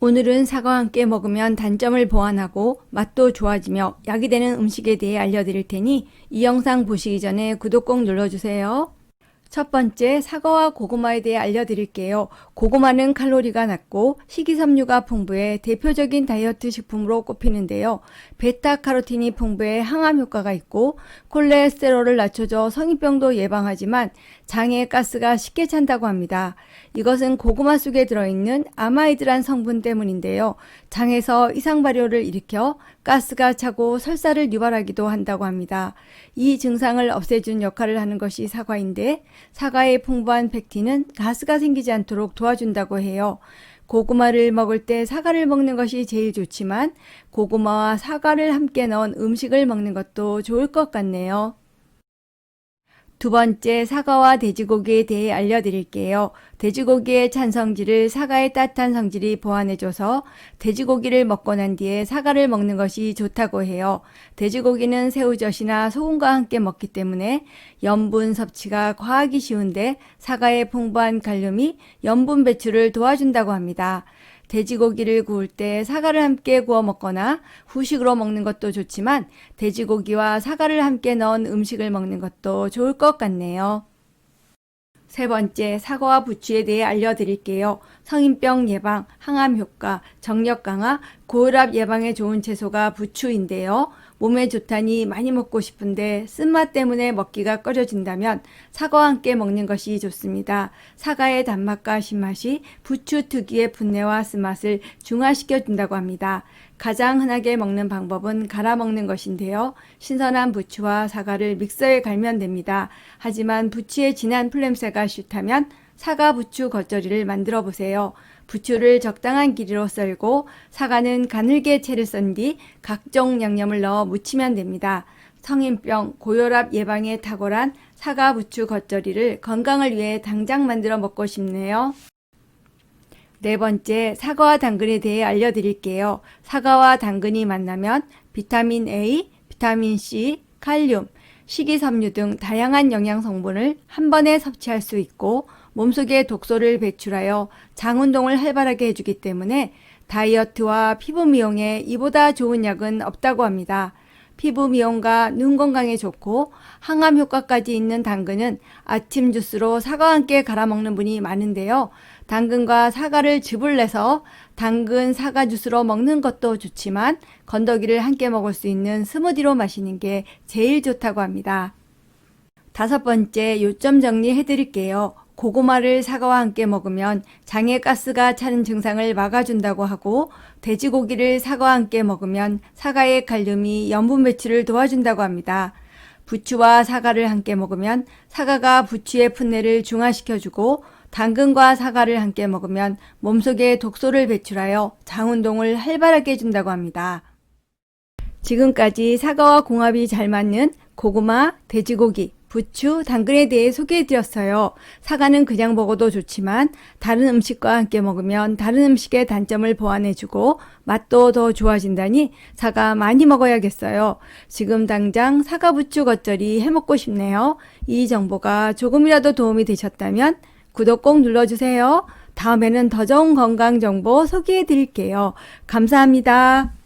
오늘은 사과와 함께 먹으면 단점을 보완하고 맛도 좋아지며 약이 되는 음식에 대해 알려드릴 테니 이 영상 보시기 전에 구독 꼭 눌러주세요. 첫 번째 사과와 고구마에 대해 알려드릴게요. 고구마는 칼로리가 낮고 식이섬유가 풍부해 대표적인 다이어트 식품으로 꼽히는데요. 베타카로틴이 풍부해 항암 효과가 있고 콜레스테롤을 낮춰줘 성인병도 예방하지만 장에 가스가 쉽게 찬다고 합니다. 이것은 고구마 속에 들어있는 아마이드란 성분 때문인데요. 장에서 이상 발효를 일으켜 가스가 차고 설사를 유발하기도 한다고 합니다. 이 증상을 없애준 역할을 하는 것이 사과인데 사과의 풍부한 펙틴은 가스가 생기지 않도록 도와준다고 해요. 고구마를 먹을 때 사과를 먹는 것이 제일 좋지만 고구마와 사과를 함께 넣은 음식을 먹는 것도 좋을 것 같네요. 두 번째, 사과와 돼지고기에 대해 알려드릴게요. 돼지고기의 찬 성질을 사과의 따뜻한 성질이 보완해줘서 돼지고기를 먹고 난 뒤에 사과를 먹는 것이 좋다고 해요. 돼지고기는 새우젓이나 소금과 함께 먹기 때문에 염분 섭취가 과하기 쉬운데 사과의 풍부한 칼륨이 염분 배출을 도와준다고 합니다. 돼지고기를 구울 때 사과를 함께 구워 먹거나 후식으로 먹는 것도 좋지만 돼지고기와 사과를 함께 넣은 음식을 먹는 것도 좋을 것 같네요. 세 번째, 사과와 부추에 대해 알려드릴게요. 성인병 예방, 항암 효과, 정력 강화, 고혈압 예방에 좋은 채소가 부추인데요. 몸에 좋다니 많이 먹고 싶은데 쓴맛 때문에 먹기가 꺼려진다면 사과와 함께 먹는 것이 좋습니다. 사과의 단맛과 신맛이 부추 특유의 분내와 쓴맛을 중화시켜 준다고 합니다. 가장 흔하게 먹는 방법은 갈아 먹는 것인데요. 신선한 부추와 사과를 믹서에 갈면 됩니다. 하지만 부추의 진한 풀냄새가 싫다면 사과 부추 겉절이를 만들어 보세요. 부추를 적당한 길이로 썰고 사과는 가늘게 채를 썬 뒤 각종 양념을 넣어 무치면 됩니다. 성인병, 고혈압 예방에 탁월한 사과 부추 겉절이를 건강을 위해 당장 만들어 먹고 싶네요. 네 번째, 사과와 당근에 대해 알려드릴게요. 사과와 당근이 만나면 비타민 A, 비타민 C, 칼륨, 식이섬유 등 다양한 영양 성분을 한 번에 섭취할 수 있고 몸속에 독소를 배출하여 장 운동을 활발하게 해주기 때문에 다이어트와 피부 미용에 이보다 좋은 약은 없다고 합니다. 피부 미용과 눈 건강에 좋고 항암 효과까지 있는 당근은 아침 주스로 사과와 함께 갈아 먹는 분이 많은데요. 당근과 사과를 즙을 내서 당근 사과 주스로 먹는 것도 좋지만 건더기를 함께 먹을 수 있는 스무디로 마시는 게 제일 좋다고 합니다. 다섯 번째 요점 정리해 드릴게요. 고구마를 사과와 함께 먹으면 장에 가스가 차는 증상을 막아준다고 하고 돼지고기를 사과와 함께 먹으면 사과의 칼륨이 염분 배출을 도와준다고 합니다. 부추와 사과를 함께 먹으면 사과가 부추의 풋내를 중화시켜주고 당근과 사과를 함께 먹으면 몸속에 독소를 배출하여 장 운동을 활발하게 해준다고 합니다. 지금까지 사과와 궁합이 잘 맞는 고구마, 돼지고기, 부추, 당근에 대해 소개해 드렸어요. 사과는 그냥 먹어도 좋지만 다른 음식과 함께 먹으면 다른 음식의 단점을 보완해 주고 맛도 더 좋아진다니 사과 많이 먹어야겠어요. 지금 당장 사과 부추 겉절이 해 먹고 싶네요. 이 정보가 조금이라도 도움이 되셨다면 구독 꼭 눌러주세요. 다음에는 더 좋은 건강 정보 소개해 드릴게요. 감사합니다.